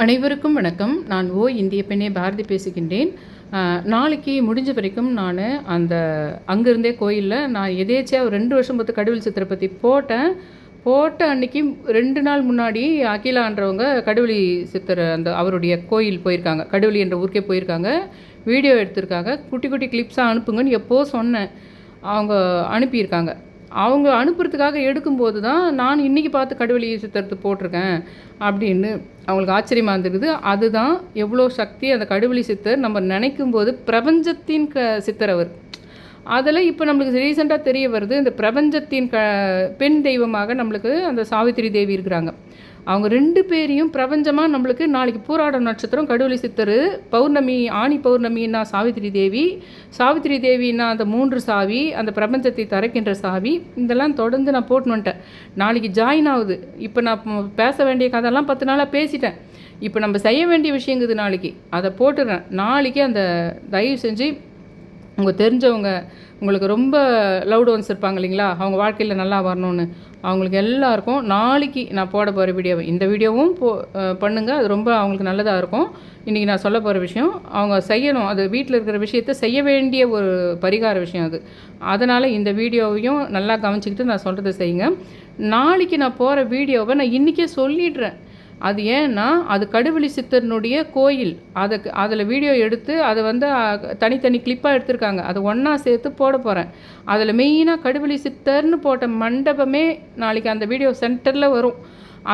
அனைவருக்கும் வணக்கம். நான் ஓ இந்திய பெண்ணே பாரதி பேசுகின்றேன். நாளைக்கு முடிஞ்ச வரைக்கும் நான் அந்த அங்கேருந்தே கோயிலில் நான் எதேச்சியாக ஒரு ரெண்டு வருஷம் பார்த்து கடவுள் சித்திரை பற்றி போட்டேன். போட்ட அன்னைக்கு ரெண்டு நாள் முன்னாடி அகிலான்றவங்க கடவுளி சித்தர் அந்த அவருடைய கோயில் போயிருக்காங்க. கடவுளி என்ற ஊருக்கே போயிருக்காங்க. வீடியோ எடுத்திருக்காங்க. குட்டி குட்டி கிளிப்ஸாக அனுப்புங்கன்னு எப்போ சொன்னேன். அவங்க அனுப்பியிருக்காங்க. அவங்க அனுப்புறதுக்காக எடுக்கும்போது தான் நான் இன்றைக்கி பார்த்து கடவுளி சித்தரத்து போட்டிருக்கேன் அப்படின்னு அவங்களுக்கு ஆச்சரியமாக இருந்திருக்குது அதுதான் எவ்வளோ சக்தி அந்த கடவுளி சித்தர் நம்ம நினைக்கும் போது பிரபஞ்சத்தின் க சித்தர் அவர். அதில் இப்போ நம்மளுக்கு ரீசெண்டாக தெரிய வருது இந்த பிரபஞ்சத்தின் க பெண் தெய்வமாக நம்மளுக்கு அந்த சாவித்திரி தேவி இருக்கிறாங்க. அவங்க ரெண்டு பேரையும் பிரபஞ்சமாக நம்மளுக்கு நாளைக்கு பூராட நட்சத்திரம் கடவுளி சித்தர் பௌர்ணமி ஆணி பௌர்ணமின்னா சாவித்திரி தேவி சாவித்திரி தேவின்னா அந்த மூன்று சாவி அந்த பிரபஞ்சத்தை தரைக்கின்ற சாவி இதெல்லாம் தொடர்ந்து நான் போட்டு வந்துட்டேன். நாளைக்கு ஜாயின் ஆகுது. இப்போ நான் பேச வேண்டிய கதையெல்லாம் பத்து நாளாக பேசிட்டேன். இப்போ நம்ம செய்ய வேண்டிய விஷயங்குது நாளைக்கு. அதை போட்டுடுறேன் நாளைக்கு அந்த தயவு செஞ்சு உங்கள் தெரிஞ்சவங்க உங்களுக்கு ரொம்ப லவ்டு ஒன்ஸ் இருப்பாங்க இல்லைங்களா? அவங்க வாழ்க்கையில் நல்லா வரணும்னு. அவங்களுக்கு எல்லாருக்கும் நாளைக்கு நான் போட போகிற வீடியோவை இந்த வீடியோவும் போ பண்ணுங்கள் அது ரொம்ப அவங்களுக்கு நல்லதாக இருக்கும். இன்றைக்கி நான் சொல்ல போகிற விஷயம் அவங்க செய்யணும். அது வீட்டில் இருக்கிற விஷயத்தை செய்ய வேண்டிய ஒரு பரிகார விஷயம் அது. அதனால் இந்த வீடியோவையும் நல்லா கவனிச்சிக்கிட்டு நான் சொல்கிறத செய்யுங்க. நாளைக்கு நான் போகிற வீடியோவை நான் இன்றைக்கே சொல்லிடுறேன். அது ஏன்னா அது கடுவெளி சித்தர்னுடைய கோயில். அதுக்கு அதில் வீடியோ எடுத்து அதை வந்து தனித்தனி கிளிப்பாக எடுத்திருக்காங்க. அதை ஒன்றா சேர்த்து போட போகிறேன் அதில் மெயினாக கடுவெளி சித்தர்னு போட்ட மண்டபமே நாளைக்கு அந்த வீடியோ சென்டரில் வரும்.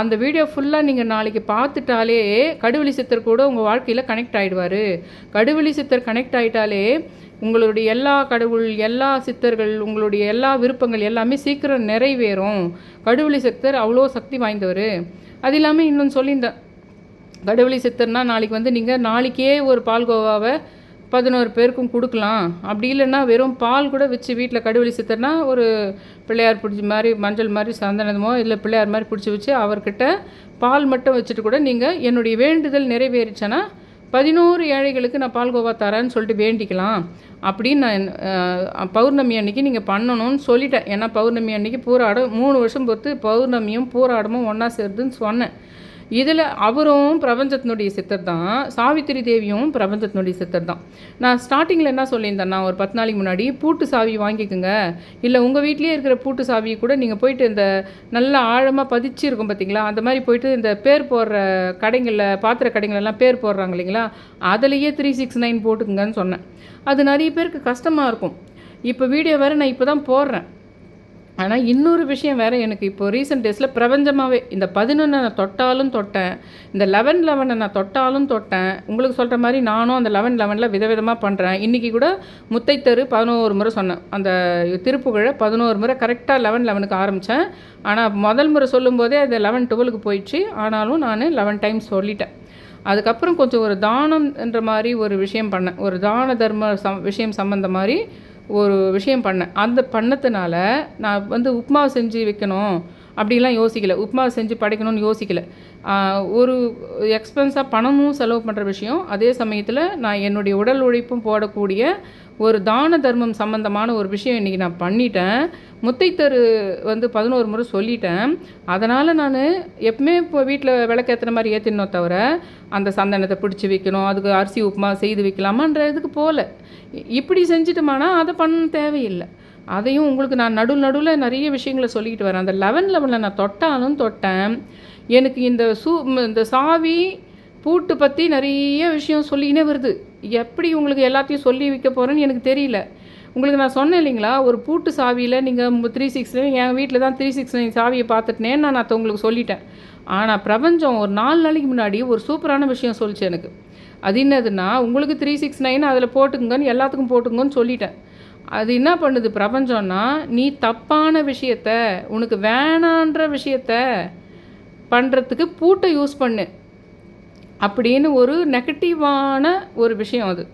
அந்த வீடியோ ஃபுல்லாக நீங்கள் நாளைக்கு பார்த்துட்டாலே கடுவெளி சித்தர் கூட உங்கள் வாழ்க்கையில் கனெக்ட் ஆகிடுவார் கடுவெளி சித்தர் கனெக்ட் ஆகிட்டாலே உங்களுடைய எல்லா கடவுள் எல்லா சித்தர்கள் உங்களுடைய எல்லா விருப்பங்கள் எல்லாமே சீக்கிரம் நிறைவேறும். கடுவெளி சித்தர் அவ்வளோ சக்தி வாய்ந்தவர். அது இல்லாமல் இன்னொன்று சொல்லியிருந்தேன் கடவுளி சித்தர்னா நாளைக்கு வந்து நீங்கள் நாளைக்கே ஒரு பால்கோவாவை பதினோரு பேருக்கும் கொடுக்கலாம். அப்படி இல்லைன்னா வெறும் பால் கூட வச்சு வீட்டில் கடுவெளி சித்தர்னா ஒரு பிள்ளையார் பிடிச்ச மாதிரி மஞ்சள் மாதிரி சந்தனமோ இல்லை பிள்ளையார் மாதிரி பிடிச்சி வச்சு அவர்கிட்ட பால் மட்டும் வச்சுட்டு கூட நீங்கள் என்னுடைய வேண்டுதல் நிறைவேறிச்சேன்னா பதினோரு ஏழைகளுக்கு நான் பால்கோவா தரேன்னு சொல்லிட்டு வேண்டிக்கலாம். அப்படின்னு நான் பௌர்ணமி அன்னைக்கு நீங்கள் பண்ணணும்னு சொல்லிட்டேன். ஏன்னா பௌர்ணமி அன்னைக்கு பூராடம் மூணு வருஷம் பொறுத்து பௌர்ணமியும் பூராடமும் ஒன்றா சேருதுன்னு சொன்னேன். இதில் அவரும் பிரபஞ்சத்தினுடைய சித்தர் தான் சாவித்திரி தேவியும் பிரபஞ்சத்தினுடைய சித்தர் தான். நான் ஸ்டார்டிங்கில் என்ன சொல்லியிருந்தேன் நான் ஒரு பத்து நாளைக்கு முன்னாடி பூட்டு சாவி வாங்கிக்கோங்க. இல்லை உங்கள் வீட்லேயே இருக்கிற பூட்டு சாவியை கூட நீங்கள் போயிட்டு இந்த நல்ல ஆழமாக பதிச்சு இருக்கும் பார்த்தீங்களா அந்த மாதிரி போயிட்டு இந்த பேர் போடுற கடைங்களில் பாத்திர கடைங்களெல்லாம் பேர் போடுறாங்க இல்லைங்களா? அதுலேயே த்ரீ சிக்ஸ் நைன் போட்டுக்குங்கன்னு சொன்னேன். அது நிறைய பேருக்கு கஷ்டமாக இருக்கும். இப்போ வீடியோ வேறு நான் இப்போ தான் போடுறேன். ஆனால் இன்னொரு விஷயம் வேறு எனக்கு இப்போது ரீசெண்ட் டேஸில் பிரபஞ்சமாகவே இந்த பதினொன்றை நான் தொட்டாலும் தொட்டேன் இந்த லெவன் லெவனை நான் தொட்டாலும் தொட்டேன் உங்களுக்கு சொல்கிற மாதிரி நானும் அந்த லெவன் லெவனில் விதவிதமாக பண்ணுறேன் இன்றைக்கி கூட முத்தைத்தரு பதினோரு முறை சொன்னேன். அந்த திருப்புகழை பதினோரு முறை கரெக்டாக லெவன் லெவனுக்கு ஆரம்பித்தேன் ஆனால் முதல் முறை சொல்லும்போதே அது லெவன் டுவெலுக்கு போயிடுச்சு. ஆனாலும் நான் லெவன் டைம்ஸ் சொல்லிட்டேன். அதுக்கப்புறம் கொஞ்சம் ஒரு தானம்ன்ற மாதிரி ஒரு விஷயம் பண்ணேன். ஒரு தான தர்ம சம் விஷயம் சம்மந்த மாதிரி ஒரு விஷயம் பண்ணேன். அந்த பண்ணதுனால நான் வந்து உப்புமா செஞ்சு வைக்கணும் அப்படிலாம் யோசிக்கல. உப்புமா செஞ்சு படைக்கணும்னு யோசிக்கல. ஒரு எக்ஸ்பென்ஸாக பணமும் செலவு பண்ணுற விஷயம். அதே சமயத்தில் நான் என்னுடைய உடல் உழைப்பும் போடக்கூடிய ஒரு தான தர்மம் சம்பந்தமான ஒரு விஷயம் இன்றைக்கி நான் பண்ணிட்டேன். முத்தைத்தரு வந்து பதினோரு முறை சொல்லிட்டேன். அதனால் நான் எப்பவுமே இப்போ வீட்டில் விளக்கேற்றுன மாதிரி ஏற்றினோம் தவிர அந்த சந்தனத்தை பிடிச்சி வைக்கணும் அதுக்கு அரிசி உப்புமா செய்து வைக்கலாமான்ற இதுக்கு போகல இ- இப்படி செஞ்சுட்டோமானா அதை பண்ண தேவையில்லை. அதையும் உங்களுக்கு நான் நடு நடுவில் நிறைய விஷயங்களை சொல்லிக்கிட்டு வரேன். அந்த லெவன் லெவனில் நான் தொட்டாலும் தொட்டேன். எனக்கு இந்த சூ இந்த சாவி பூட்டு பற்றி நிறைய விஷயம் சொல்லிக்கினே வருது. எப்படி உங்களுக்கு எல்லாத்தையும் சொல்லி வைக்க போகிறேன்னு எனக்கு தெரியல. உங்களுக்கு நான் சொன்னேன் இல்லைங்களா? ஒரு பூட்டு சாவியில் நீங்கள் த்ரீ சிக்ஸ் என் வீட்டில் தான் த்ரீ சிக்ஸ் நைன் சாவியை பார்த்துட்டேன்னு நான் அதை உங்களுக்கு சொல்லிட்டேன். ஆனால் பிரபஞ்சம் ஒரு நாலு நாளைக்கு முன்னாடி ஒரு சூப்பரான விஷயம் சொல்லிச்சு எனக்கு. அது என்னதுன்னா உங்களுக்கு த்ரீ சிக்ஸ் நைன் அதில் போட்டுக்குங்கன்னு எல்லாத்துக்கும் போட்டுங்கன்னு சொல்லிட்டேன். அது என்ன பண்ணுது பிரபஞ்சம்னா நீ தப்பான விஷயத்த உனக்கு வேணான்ற விஷயத்த பண்ணுறதுக்கு பூட்டை யூஸ் பண்ணு. அப்படின்னு ஒரு நெகட்டிவான ஒரு விஷயம் அது.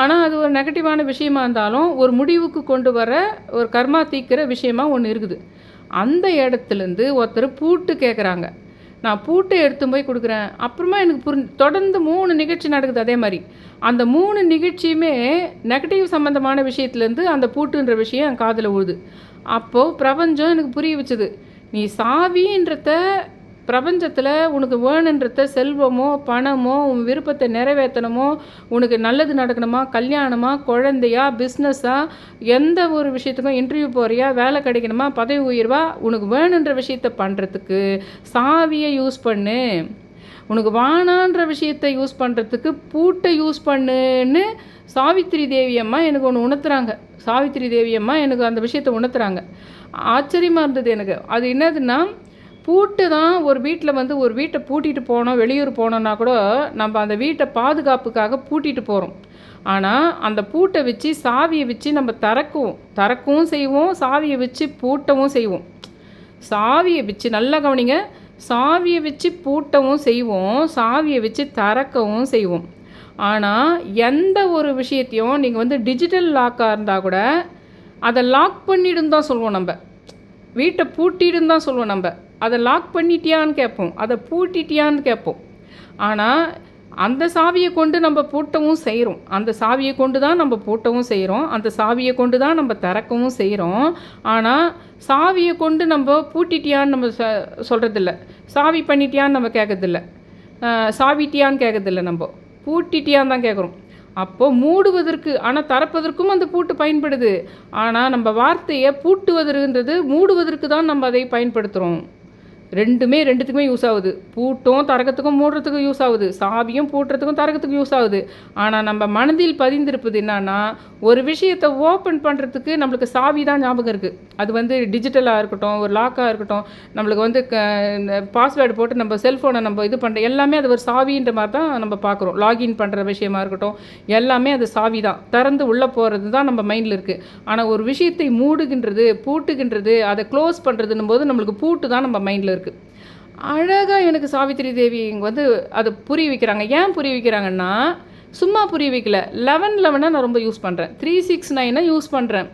ஆனால் அது ஒரு நெகட்டிவான விஷயமா இருந்தாலும் ஒரு முடிவுக்கு கொண்டு வர ஒரு கர்மா தீக்கிற விஷயமா ஒன்று இருக்குது. அந்த இடத்துலேருந்து ஒருத்தர் பூட்டு கேட்குறாங்க நான் பூட்டை எடுத்து போய் கொடுக்குறேன். அப்புறமா எனக்கு புரி தொடர்ந்து மூணு நிகழ்ச்சி நடக்குது அதே மாதிரி. அந்த மூணு நிகழ்ச்சியுமே நெகட்டிவ் சம்மந்தமான விஷயத்துலேருந்து அந்த பூட்டுன்ற விஷயம் என் காதில் உழுது அப்போது பிரபஞ்சம் எனக்கு புரிய வச்சுது. நீ சாவின்றத பிரபஞ்சத்தில் உனக்கு வேணுன்றத செல்வமோ பணமோ உன் விருப்பத்தை நிறைவேற்றணுமோ உனக்கு நல்லது நடக்கணுமா கல்யாணமா குழந்தையா பிஸ்னஸா எந்த ஒரு விஷயத்துக்கும் இன்டர்வியூ போறியா வேலை கிடைக்கணுமா பதவி உயர்வா உனக்கு வேணுன்ற விஷயத்த பண்ணுறதுக்கு சாவியை யூஸ் பண்ணு. உனக்கு வானான்ற விஷயத்தை யூஸ் பண்ணுறதுக்கு பூட்டை யூஸ் பண்ணுன்னு சாவித்திரி தேவியம்மா எனக்கு ஒன்று உணர்த்துறாங்க. சாவித்திரி தேவியம்மா எனக்கு அந்த விஷயத்தை உணர்த்துறாங்க. ஆச்சரியமாக இருந்தது எனக்கு. அது என்னதுன்னா பூட்டு தான் ஒரு வீட்டில் வந்து ஒரு வீட்டை பூட்டிட்டு போனோம் வெளியூர் போனோன்னா கூட நம்ம அந்த வீட்டை பாதுகாப்புக்காக பூட்டிட்டு போகிறோம் ஆனால் அந்த பூட்டை வச்சு சாவியை வச்சு நம்ம திறக்குவோம். திறக்கவும் செய்வோம் சாவியை வச்சு பூட்டவும் செய்வோம். சாவியை வச்சு நல்லா கவனிங்க. சாவியை வச்சு பூட்டவும் செய்வோம் சாவியை வச்சு திறக்கவும் செய்வோம். ஆனால் எந்த ஒரு விஷயத்தையும் நீங்கள் வந்து டிஜிட்டல் லாக்காக இருந்தால் கூட அதை லாக் பண்ணிடும் தான் சொல்லுவோம் நம்ம. வீட்டை பூட்டிடும் தான் சொல்லுவோம் நம்ம. அதை லாக் பண்ணிட்டியான்னு கேட்போம். அதை பூட்டிட்டியான்னு கேட்போம். ஆனால் அந்த சாவியை கொண்டு நம்ம பூட்டவும் செய்கிறோம் அந்த சாவியை கொண்டு தான் நம்ம பூட்டவும் செய்கிறோம் அந்த சாவியை கொண்டு தான் நம்ம திறக்கவும் செய்கிறோம் ஆனால் சாவியை கொண்டு நம்ம பூட்டிட்டியான்னு நம்ம ச சொல்கிறதில்ல சாவி பண்ணிட்டியான்னு நம்ம கேட்கறதில்ல. சாவிட்டியான்னு கேட்கறதில்ல நம்ம. பூட்டிட்டியான்னு தான் கேட்குறோம். அப்போது மூடுவதற்கு ஆனால் திறப்பதற்கும் அந்த பூட்டு பயன்படுது. ஆனால் நம்ம வார்த்தையை பூட்டுவதற்குன்றது மூடுவதற்கு தான் நம்ம அதை பயன்படுத்துகிறோம் ரெண்டுமே ரெண்டுத்துக்குமே யூஸ் ஆகுது. பூட்டும் தரகத்துக்கும் மூடுறதுக்கும் யூஸ் ஆகுது. சாவியும் பூட்டுறதுக்கும் தரகத்துக்கும் யூஸ் ஆகுது. ஆனால் நம்ம மனதில் பதிந்திருப்பது என்னன்னா ஒரு விஷயத்தை ஓப்பன் பண்ணுறதுக்கு நம்மளுக்கு சாவி தான் ஞாபகம் இருக்குது அது வந்து டிஜிட்டலாக இருக்கட்டும் ஒரு லாக்காக இருக்கட்டும் நம்மளுக்கு வந்து க இந்த பாஸ்வேர்டு போட்டு நம்ம செல்ஃபோனை நம்ம இது பண்ணுற எல்லாமே அது ஒரு சாவின்ற மாதிரி தான் நம்ம பார்க்குறோம். லாகின் பண்ணுற விஷயமா இருக்கட்டும் எல்லாமே அது சாவி தான். திறந்து உள்ளே போகிறது தான் நம்ம மைண்டில் இருக்குது ஆனால் ஒரு விஷயத்தை மூடுகின்றது பூட்டுகின்றது அதை க்ளோஸ் பண்ணுறதுன்னும் போது நம்மளுக்கு பூட்டு தான் நம்ம மைண்டில் இருக்குது அழகாக எனக்கு சாவித்திரி தேவி இங்கே வந்து அதை புரிய வைக்கிறாங்க. ஏன் புரிய வைக்கிறாங்கன்னா சும்மா புரிய வைக்கல. லெவன் லெவனை நான் ரொம்ப யூஸ் பண்ணுறேன் த்ரீ சிக்ஸ் நைனை யூஸ் பண்ணுறேன்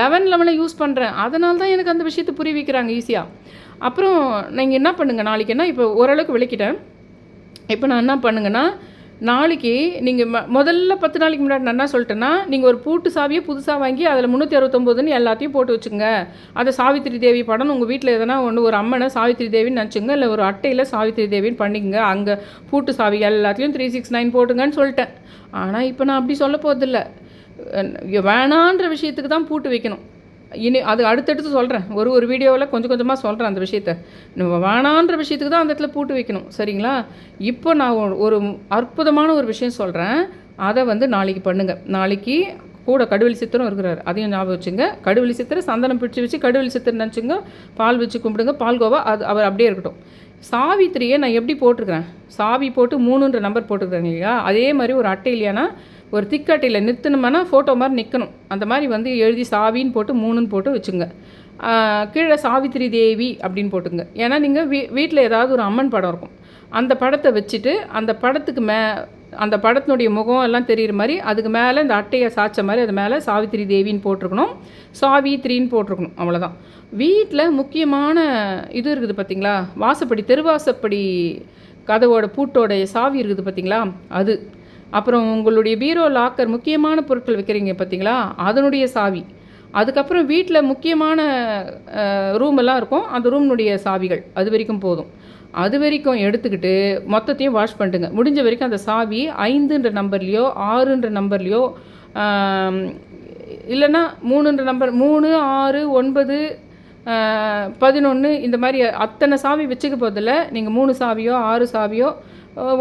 லெவன் லெவனை யூஸ் பண்ணுறேன் அதனால தான் எனக்கு அந்த விஷயத்தை புரிய வைக்கிறாங்க ஈஸியாக அப்புறம் நீங்கள் என்ன பண்ணுங்கள் நாளைக்கு என்ன? இப்போ ஓரளவுக்கு விளக்கிட்டேன். இப்போ நான் என்ன பண்ணுங்கன்னா நாளைக்கு நீங்கள் ம முதல்ல பத்து நாளைக்கு முன்னாடி நான் என்ன சொல்லிட்டேன்னா நீங்கள் ஒரு பூட்டு சாவியை புதுசாக வாங்கி அதில் முந்நூற்றி அறுபத்தொம்போதுன்னு எல்லாத்தையும் போட்டு வச்சுங்க அதை சாவித்திரி தேவி படம் உங்கள் வீட்டில் எதனா ஒன்று ஒரு அம்மனை சாவித்திரி தேவின்னு நினச்சிங்க இல்லை ஒரு அட்டையில் சாவித்திரி தேவின்னு பண்ணிக்கங்க. அங்கே பூட்டு சாவி எல்லாத்தையும் த்ரீ சிக்ஸ் நைன் போட்டுங்கன்னு சொல்லிட்டேன். ஆனால் இப்போ நான் அப்படி சொல்ல போகிறதில்ல வேணான்ற விஷயத்துக்கு தான் பூட்டு வைக்கணும். இனி அது அடுத்தடுத்து சொல்கிறேன் ஒரு ஒரு வீடியோவில் கொஞ்சம் கொஞ்சமாக சொல்கிறேன் அந்த விஷயத்த. நம்ம வேணான்ற விஷயத்துக்கு தான் அந்த இடத்துல பூட்டு வைக்கணும். சரிங்களா? இப்போ நான் ஒரு- ஒரு அற்புதமான ஒரு விஷயம் சொல்கிறேன் அதை வந்து நாளைக்கு பண்ணுங்கள் நாளைக்கு கூட கடுவெளி சித்திரம் இருக்கிறார். அதையும் ஞாபகம் வச்சுங்க. கடுவெளி சித்திரம் சந்தனம் பிடிச்சி வச்சு கடுவெளி சித்திரம் நினச்சிங்க. பால் வச்சு கும்பிடுங்க. பால்கோவா அது அவர் அப்படியே இருக்கட்டும். சாவித்திரியை நான் எப்படி போட்டிருக்கிறேன்? சாவி போட்டு மூணுன்ற நம்பர் போட்டிருக்கிறேங்க இல்லையா? அதே மாதிரி ஒரு அட்டை இல்லையானா ஒரு திக்கட்டையில் நிறுத்தணுமானா ஃபோட்டோ மாதிரி நிற்கணும் அந்த மாதிரி வந்து எழுதி சாவின்னு போட்டு மூணுன்னு போட்டு வச்சுங்க. கீழே சாவித்திரி தேவி அப்படின்னு போட்டுங்க. ஏன்னா நீங்கள் வீ வீட்டில் ஏதாவது ஒரு அம்மன் படம் இருக்கும். அந்த படத்தை வச்சுட்டு அந்த படத்துக்கு மே அந்த படத்தினுடைய முகம் எல்லாம் தெரிகிற மாதிரி அதுக்கு மேலே இந்த அட்டையை சாய்ச்ச மாதிரி அது மேலே சாவித்திரி தேவின்னு போட்டிருக்கணும். சாவித்ரின்னு போட்டிருக்கணும். அவ்வளோதான் வீட்டில் முக்கியமான இது இருக்குது பார்த்தீங்களா வாசப்படி தெருவாசப்படி கதவோட பூட்டோடைய சாவி இருக்குது பார்த்தீங்களா அது. அப்புறம் உங்களுடைய பீரோ லாக்கர் முக்கியமான பொருட்கள் வைக்கிறீங்க பார்த்தீங்களா? அதனுடைய சாவி. அதுக்கப்புறம் வீட்டில் முக்கியமான ரூம் எல்லாம் இருக்கும். அந்த ரூம்னுடைய சாவிகள். அது வரைக்கும் போதும். அது வரைக்கும் எடுத்துக்கிட்டு மொத்தத்தையும் வாஷ் பண்ணிட்டுங்க. முடிஞ்ச வரைக்கும் அந்த சாவி ஐந்துன்ற நம்பர்லேயோ ஆறுன்ற நம்பர்லேயோ இல்லைன்னா மூணுன்ற நம்பர் மூணு ஆறு ஒன்பது பதினொன்று இந்த மாதிரி அத்தனை சாவி வச்சுக்க போதில்ல நீங்கள் மூணு சாவியோ ஆறு சாவியோ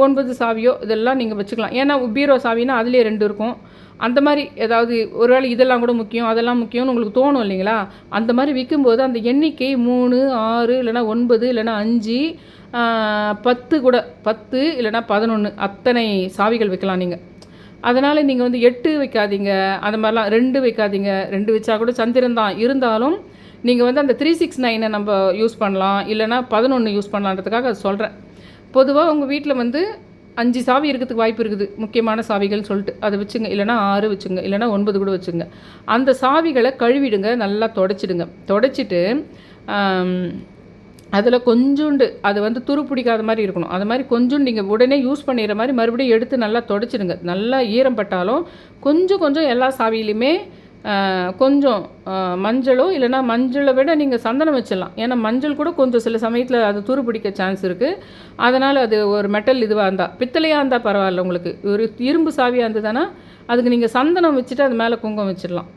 ஒன்பது சாவியோ இதெல்லாம் நீங்கள் வச்சுக்கலாம். ஏன்னா பீரோ சாவினா அதுலேயே ரெண்டு இருக்கும். அந்த மாதிரி ஏதாவது ஒருவேளை இதெல்லாம் கூட முக்கியம் அதெல்லாம் முக்கியம்னு உங்களுக்கு தோணும் இல்லைங்களா? அந்த மாதிரி விற்கும்போது அந்த எண்ணிக்கை மூணு ஆறு இல்லைன்னா ஒன்பது இல்லைன்னா அஞ்சு பத்து கூட பத்து இல்லைன்னா பதினொன்று அத்தனை சாவிகள் வைக்கலாம் நீங்கள் அதனால் நீங்கள் வந்து எட்டு வைக்காதீங்க. அந்த மாதிரிலாம் ரெண்டு வைக்காதீங்க. ரெண்டு வச்சா கூட சந்திரன் தான் இருந்தாலும் நீங்கள் வந்து அந்த த்ரீ சிக்ஸ் நைனை நம்ம யூஸ் பண்ணலாம். இல்லைன்னா பதினொன்று யூஸ் பண்ணலான்றதுக்காக அது சொல்கிறேன் பொதுவாக உங்கள் வீட்டில் வந்து அஞ்சு சாவி இருக்கிறதுக்கு வாய்ப்பு இருக்குது. முக்கியமான சாவிகள்னு சொல்லிட்டு. அதை வச்சுங்க. இல்லைன்னா ஆறு வச்சுங்க. இல்லைன்னா ஒன்பது கூட வச்சுங்க. அந்த சாவிகளை கழுவிடுங்க. நல்லா தொடச்சிடுங்க. தொடச்சிட்டு அதில் கொஞ்சோண்டு அது வந்து துரு பிடிக்காத மாதிரி இருக்கணும். அது மாதிரி கொஞ்சம் நீங்கள் உடனே யூஸ் பண்ணிடுற மாதிரி மறுபடியும் எடுத்து நல்லா தொடச்சிடுங்க. நல்லா ஈரம் பட்டாலும் கொஞ்சம் கொஞ்சம் எல்லா சாவியிலையுமே கொஞ்சம் மஞ்சளோ இல்லைன்னா மஞ்சளை விட நீங்கள் சந்தனம் வச்சிடலாம். ஏன்னா மஞ்சள் கூட கொஞ்சம் சில சமயத்தில் அது துரு பிடிக்க சான்ஸ் இருக்குது அதனால் அது ஒரு மெட்டல் இதுவாக இருந்தால் பித்தளையாக இருந்தால் பரவாயில்ல உங்களுக்கு. ஒரு இரும்பு சாவியாக இருந்ததுன்னா அதுக்கு நீங்கள் சந்தனம் வச்சுட்டு அது மேலே குங்குமம் வச்சிடலாம்.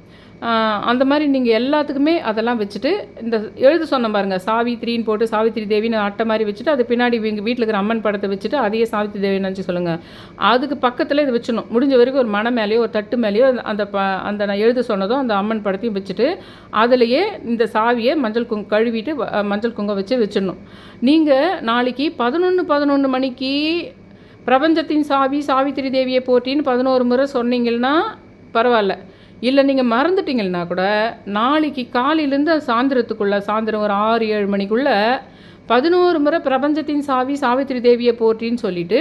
அந்த மாதிரி நீங்கள் எல்லாத்துக்குமே அதெல்லாம் வச்சுட்டு இந்த எழுத சொன்ன பாருங்கள் சாவித்திரின்னு போட்டு சாவித்திரி தேவின்னு அட்டை மாதிரி வச்சுட்டு அது பின்னாடி எங்கள் வீட்டில் இருக்கிற அம்மன் படத்தை வச்சுட்டு அதையே சாவித்திரி தேவின்னு நினச்சி சொல்லுங்கள் அதுக்கு பக்கத்தில் இது வச்சிடணும். முடிஞ்ச வரைக்கும் ஒரு மன மேலேயோ ஒரு தட்டு மேலேயோ அந்த ப அந்த நான் எழுத சொன்னதும் அந்த அம்மன் படத்தையும் வச்சுட்டு அதுலேயே இந்த சாவியை மஞ்சள் குங்கு கழுவிட்டு வ- மஞ்சள் குங்கம் வச்சு வச்சிடணும். நீங்கள் நாளைக்கு பதினொன்று பதினொன்று மணிக்கு பிரபஞ்சத்தின் சாவி சாவித்திரி தேவியை போட்டின்னு பதினோரு முறை சொன்னீங்கன்னா பரவாயில்ல. இல்லை நீங்கள் மறந்துட்டீங்கன்னா கூட நாளைக்கு காலையிலேருந்து சாயந்தரத்துக்குள்ளே சாயந்தரம் ஒரு ஆறு ஏழு மணிக்குள்ளே பதினோரு முறை பிரபஞ்சத்தின் சாவி சாவித்திரி தேவியை போற்றின்னு சொல்லிட்டு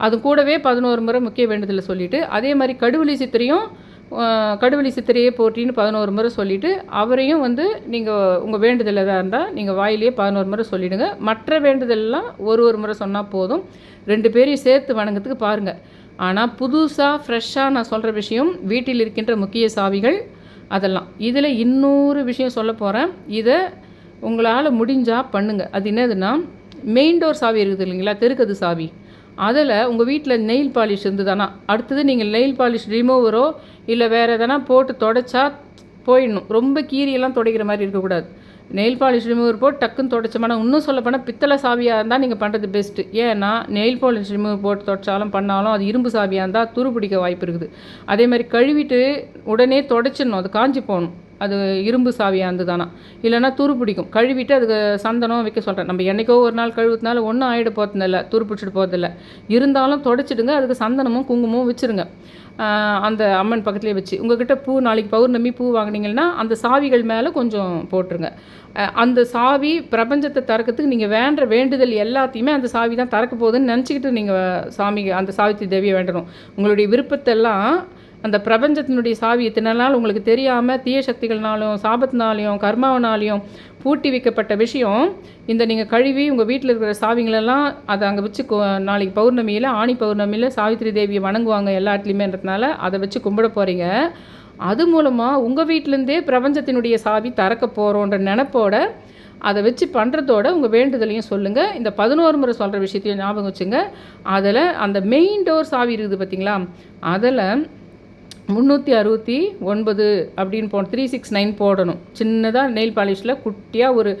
அது கூடவே பதினோரு முறை முக்கிய வேண்டுதலை சொல்லிவிட்டு அதே மாதிரி கடுவெளி சித்திரையும் ஆஹ், கடுவெளி சித்திரையே போற்றின்னு பதினோரு முறை சொல்லிவிட்டு அவரையும் வந்து நீங்கள் உங்கள் வேண்டுதல் எதாக இருந்தால் நீங்கள் வாயிலேயே பதினோரு முறை சொல்லிவிடுங்க மற்ற வேண்டுதல்லாம் ஒரு ஒரு முறை சொன்னால் போதும். ரெண்டு பேரையும் சேர்த்து வணங்கத்துக்கு பாருங்கள் ஆனால் புதுசாக ஃப்ரெஷ்ஷாக நான் சொல்கிற விஷயம் வீட்டில் இருக்கின்ற முக்கிய சாவிகள் அதெல்லாம். இதில் இன்னொரு விஷயம் சொல்ல போகிறேன் இதை உங்களால் முடிஞ்சால் பண்ணுங்கள் அது என்னதுன்னா மெயின் டோர் சாவி இருக்குது இல்லைங்களா? தெருக்கது சாவி. அதில் உங்கள் வீட்டில் நெயில் பாலிஷ் இருந்ததுனா அடுத்தது நீங்கள் நெயில் பாலிஷ் ரிமூவரோ இல்லை வேறு எதனா போட்டு தொடச்சா போயிடணும். ரொம்ப கீரியெல்லாம் துடைக்கிற மாதிரி இருக்கக்கூடாது. நெயில் பாலிஷ் ரிமூவர் போட்டு டக்குன்னு தொடச்சோம்னா இன்னும் சொல்ல போனால் பித்தளை சாவியாக இருந்தால் நீங்கள் பண்ணுறது பெஸ்ட்டு ஏன்னா நெயில் பாலிஷ் ரிமூவர் போட்டு தொடச்சாலும் பண்ணாலும் அது இரும்பு சாவியாக இருந்தால் துரு பிடிக்க வாய்ப்பு இருக்குது. அதே மாதிரி கழுவிட்டு உடனே தொடச்சிடணும். அது காஞ்சி போகணும். அது இரும்பு சாவியாக இருந்ததானா இல்லைன்னா துரு பிடிக்கும். கழுவிட்டு அதுக்கு சந்தனம் வைக்க சொல்கிறேன் நம்ம என்னைக்கோ ஒரு நாள் கழுவுறதுனால ஒன்றும் ஆகிட போகிறதில்ல துரு பிடிச்சிட்டு போகிறதில்ல இருந்தாலும் தொடச்சிடுங்க. அதுக்கு சந்தனமும் குங்குமமும் வச்சுருங்க. அந்த அம்மன் பக்கத்துலேயே வச்சு. உங்ககிட்ட பூ நாளைக்கு பௌர்ணமி பூ வாங்கினீங்கன்னா அந்த சாவிகள் மேலே கொஞ்சம் போட்டுருங்க. அந்த சாவி பிரபஞ்சத்தை திறக்கிறதுக்கு நீங்கள் வேண்ட வேண்டுதல் எல்லாத்தையுமே அந்த சாவி தான் திறக்க போகுதுன்னு நினச்சிக்கிட்டு நீங்கள் சாமி அந்த சாவித்திரி தேவியை வேண்டணும். உங்களுடைய விருப்பத்தெல்லாம் அந்த பிரபஞ்சத்தினுடைய சாவி இத்தனை நாள் உங்களுக்கு தெரியாமல் தீய சக்திகள்னாலும் சாபத்தினாலையும் கர்மாவனாலையும் பூட்டி வைக்கப்பட்ட விஷயம். இந்த நீங்கள் கழுவி உங்கள் வீட்டில் இருக்கிற சாவிங்களெல்லாம் அதை அங்கே வச்சு நாளைக்கு பௌர்ணமியில் ஆணி பௌர்ணமியில் சாவித்திரி தேவியை வணங்குவாங்க எல்லா இடத்துலையுமேன்றதுனால அதை வச்சு கும்பிட போகிறீங்க அது மூலமாக உங்கள் வீட்டிலேருந்தே பிரபஞ்சத்தினுடைய சாவி திறக்க போகிறோன்ற நினப்போட அதை வச்சு பண்ணுறதோட உங்கள் வேண்டுதலையும் சொல்லுங்கள் இந்த பதினோரு முறை சொல்கிற விஷயத்தையும் ஞாபகம் வச்சுங்க. அதில் அந்த மெயின் டோர் சாவி இருக்குது பார்த்தீங்களா? அதில் முந்நூற்றி அறுபத்தி ஒன்பது அப்படின்னு போ த்ரீ சிக்ஸ் நைன் போடணும். சின்னதாக நெயில் பாலிஷில் குட்டியாக ஒரு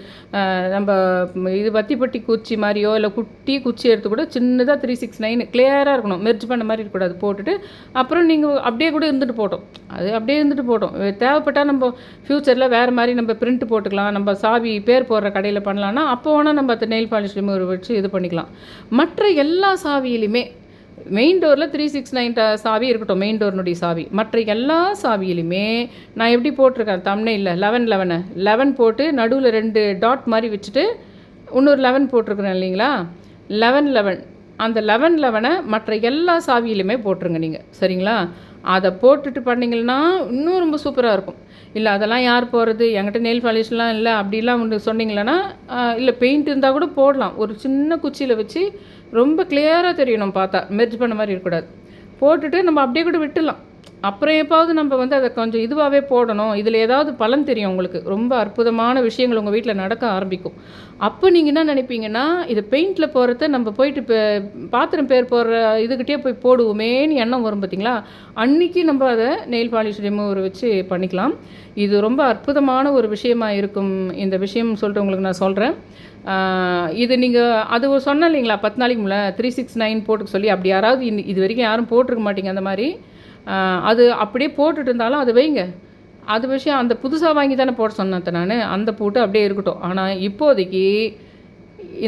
நம்ம இது வத்திப்பட்டி குச்சி மாதிரியோ இல்லை குட்டி குச்சி எடுத்து கூட சின்னதாக த்ரீ சிக்ஸ் நைன் கிளியராக இருக்கணும். மெர்ஜ் பண்ண மாதிரி இருக்கக்கூடாது. போட்டுட்டு அப்புறம் நீங்கள் அப்படியே கூட இருந்துட்டு போட்டோம். அது அப்படியே இருந்துட்டு போட்டோம். தேவைப்பட்டால் நம்ம ஃப்யூச்சரில் வேறு மாதிரி நம்ம பிரிண்ட் போட்டுக்கலாம். நம்ம சாவி பேர் போடுற கடையில் பண்ணலான்னா அப்போ வேணால் நம்ம அந்த நெயில் பாலிஷ் ரிமூவர் வச்சு இது பண்ணிக்கலாம். மற்ற எல்லா சாவியிலையுமே மெயின் டோரில் த்ரீ சிக்ஸ் நைன் சாவி இருக்கட்டும் மெயின் டோர்னுடைய சாவி. மற்ற எல்லா சாவியிலுமே நான் எப்படி போட்டிருக்கேன்? தம்னே இல்லை லெவன் லெவனு லெவன் போட்டு நடுவில் ரெண்டு டாட் மாதிரி வச்சுட்டு இன்னொரு லெவன் போட்டிருக்கிறேன் இல்லைங்களா? லெவன் லெவன் அந்த லெவன் லெவனை மற்ற எல்லா சாவியிலுமே போட்டுருங்க நீங்கள் சரிங்களா? அதை போட்டுட்டு பண்ணிங்கன்னா இன்னும் ரொம்ப சூப்பராக இருக்கும். இல்லை அதெல்லாம் யார் போகிறது என்கிட்ட நெயில் பாலிஷ்லாம் இல்லை. அப்படிலாம் ஒன்று சொன்னீங்களன்னா இல்லை பெயிண்ட் இருந்தால் கூட போடலாம். ஒரு சின்ன குச்சியில் வச்சு ரொம்ப கிளியராக தெரியணும் பார்த்தா மெர்ஜ் பண்ண மாதிரி இருக்கக்கூடாது. போட்டுட்டு நம்ம அப்படியே கூட விட்டுடலாம் அப்புறம் எப்பாவது நம்ம வந்து அதை கொஞ்சம் இதுவாகவே போடணும். இதில் ஏதாவது பலன் தெரியும் உங்களுக்கு. ரொம்ப அற்புதமான விஷயங்கள் உங்கள் வீட்டில் நடக்க ஆரம்பிக்கும். அப்போ நீங்கள் என்ன நினைப்பீங்கன்னா இது பெயிண்டில் போகிறத நம்ம போயிட்டு இப்போ பாத்திரம் பேர் போடுற இதுக்கிட்டே போய் போடுவோமேன்னு எண்ணம் வரும் பார்த்தீங்களா அன்னைக்கு நம்ம அதை நெயில் பாலிஷ் ரிமூவர் வச்சு பண்ணிக்கலாம். இது ரொம்ப அற்புதமான ஒரு விஷயமா இருக்கும். இந்த விஷயம் சொல்லிட்டு உங்களுக்கு நான் சொல்கிறேன் இது நீங்கள் அது ஒரு சொன்னேன் இல்லைங்களா? பத்து நாளைக்கு முன்னே த்ரீ சிக்ஸ் நைன் போட்டுக்க சொல்லி அப்படி யாராவது இது வரைக்கும் யாரும் போட்டிருக்க மாட்டீங்க அந்த மாதிரி. அது அப்படியே போட்டுட்டு இருந்தாலும் அது வைங்க. அது விஷயம் அந்த புதுசாக வாங்கி தானே போட சொன்னேன் நான். அந்த பூட்டு அப்படியே இருக்கட்டும். ஆனால் இப்போதைக்கு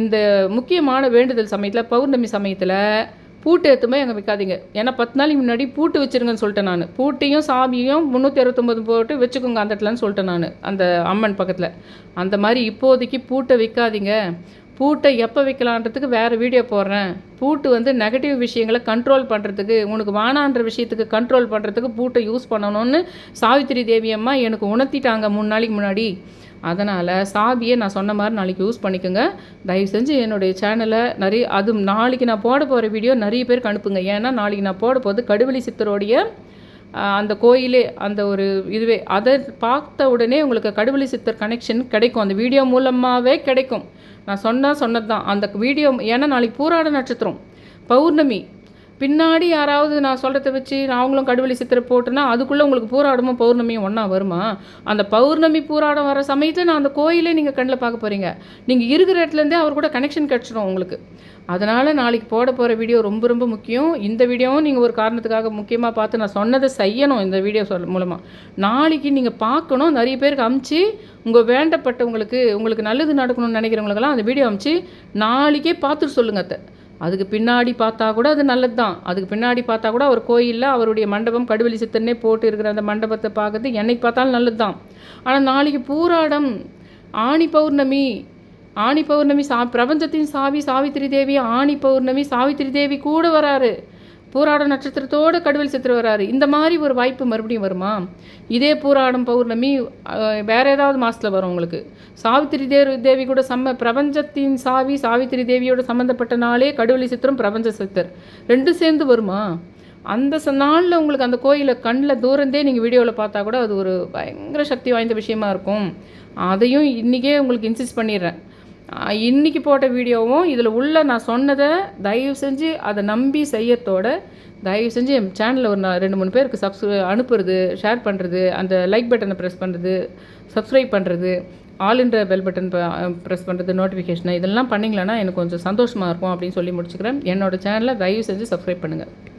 இந்த முக்கியமான வேண்டுதல் சமயத்தில் பௌர்ணமி சமயத்தில் பூட்டு எத்துமே அங்கே வைக்காதீங்க. ஏன்னா பத்து நாளைக்கு முன்னாடி பூட்டு வச்சிருங்கன்னு சொல்லிட்டேன் நான். பூட்டையும் சாமியும் முந்நூற்றி அறுபத்தொம்பது போட்டு வச்சுக்கோங்க அந்த இடத்துலன்னு சொல்லிட்டேன் நான். அந்த அம்மன் பக்கத்தில். அந்த மாதிரி இப்போதைக்கு பூட்டை வைக்காதீங்க. பூட்டை எப்போ வைக்கலான்றதுக்கு வேறு வீடியோ போடுறேன். பூட்டு வந்து நெகட்டிவ் விஷயங்களை கண்ட்ரோல் பண்ணுறதுக்கு உனக்கு வானான்ற விஷயத்துக்கு கண்ட்ரோல் பண்ணுறதுக்கு பூட்டை யூஸ் பண்ணணும்னு சாவித்திரி தேவி அம்மா எனக்கு உணர்த்திட்டாங்க மூணு நாளைக்கு முன்னாடி. அதனால் சாவியை நான் சொன்ன மாதிரி நாளைக்கு யூஸ் பண்ணிக்கோங்க. தயவு செஞ்சு என்னுடைய சேனலை நிறைய அது நாளைக்கு நான் போட போகிற வீடியோ நிறைய பேருக்கு அனுப்புங்க. ஏன்னா நாளைக்கு நான் போட போது கடுவெளி சித்தருடைய அந்த கோயிலே அந்த ஒரு இதுவே. அதை பார்த்த உடனே உங்களுக்கு கடுவெளி சித்தர் கனெக்ஷன் கிடைக்கும். அந்த வீடியோ மூலமாகவே கிடைக்கும். நான் சொன்னால் சொன்னது தான் அந்த வீடியோ ஏன்னா நாளைக்கு பூராட நட்சத்திரம். பௌர்ணமி பின்னாடி யாராவது நான் சொல்கிறத வச்சு அவங்களும் கடுவெளி சித்திரை போட்டுனா அதுக்குள்ளே உங்களுக்கு பூராடமும் பௌர்ணமியும் ஒன்றா வருமா? அந்த பௌர்ணமி பூராடம் வர சமயத்தில் நான் அந்த கோயிலே நீங்கள் கண்ணில் பார்க்க போகிறீங்க நீங்கள் இருக்கிற இடத்துலேருந்தே அவர் கூட கனெக்ஷன் கிடச்சிடும் உங்களுக்கு. அதனால் நாளைக்கு போட போகிற வீடியோ ரொம்ப ரொம்ப முக்கியம். இந்த வீடியோவும் நீங்கள் ஒரு காரணத்துக்காக முக்கியமாக பார்த்து நான் சொன்னதை செய்யணும் இந்த வீடியோ சொல் மூலமாக நாளைக்கு நீங்கள் பார்க்கணும். நிறைய பேருக்கு அமுச்சு உங்கள் வேண்டப்பட்டவங்களுக்கு உங்களுக்கு நல்லது நடக்கணும்னு நினைக்கிறவங்களுக்கெல்லாம் அந்த வீடியோ அமுச்சு நாளைக்கே பார்த்துட்டு சொல்லுங்க அத்தை. அதுக்கு பின்னாடி பார்த்தா கூட அது நல்லது தான் அதுக்கு பின்னாடி பார்த்தா கூட அவர் கோயிலில் அவருடைய மண்டபம் கடுவெளி சித்தன்னே போட்டு இருக்கிற அந்த மண்டபத்தை பார்க்குறது என்னைக்கு பார்த்தாலும் நல்லது தான் ஆனால் நாளைக்கு பூராடம் ஆணி பௌர்ணமி ஆணி பௌர்ணமி சா பிரபஞ்சத்தின் சாவி சாவித்திரி தேவி ஆணி பௌர்ணமி சாவித்திரி தேவி கூட வராரு. பூராட நட்சத்திரத்தோட கடுவில் சித்திரை வராரு. இந்த மாதிரி ஒரு வாய்ப்பு மறுபடியும் வருமா? இதே பூராடம் பௌர்ணமி வேறு வேற ஏதாவது மாதத்தில் வரும் உங்களுக்கு. சாவித்திரி தேர் தேவி கூட சம்ம பிரபஞ்சத்தின் சாவி சாவித்திரி தேவியோட சம்மந்தப்பட்ட நாளே கடுவலி சித்திரம் பிரபஞ்ச சித்தர். ரெண்டும் சேர்ந்து வருமா? அந்த ச நாளில் உங்களுக்கு அந்த கோயிலை கண்ணில் தூரந்தே நீங்கள் வீடியோவில் பார்த்தா கூட அது ஒரு பயங்கர சக்தி வாய்ந்த விஷயமா இருக்கும். அதையும் இன்றைக்கே உங்களுக்கு இன்சிஸ்ட் பண்ணிடுறேன். இன்றைக்கி போட்ட வீடியோவும் இதில் உள்ள நான் சொன்னதை தயவு செஞ்சு அதை நம்பி செய்யத்தோட தயவு செஞ்சு என் சேனலில் ஒரு நான் ரெண்டு மூணு பேருக்கு சப்ஸ் அனுப்புறது ஷேர் பண்ணுறது அந்த லைக் பட்டனை ப்ரெஸ் பண்ணுறது சப்ஸ்கிரைப் பண்ணுறது all India bell button press பண்ணுறது நோட்டிஃபிகேஷனை இதெல்லாம் பண்ணிங்களேன்னா எனக்கு கொஞ்சம் சந்தோஷமாக இருக்கும் அப்படின்னு சொல்லி முடிச்சுக்கிறேன். என்னோட சேனலை தயவு செஞ்சு சப்ஸ்கிரைப் பண்ணுங்கள்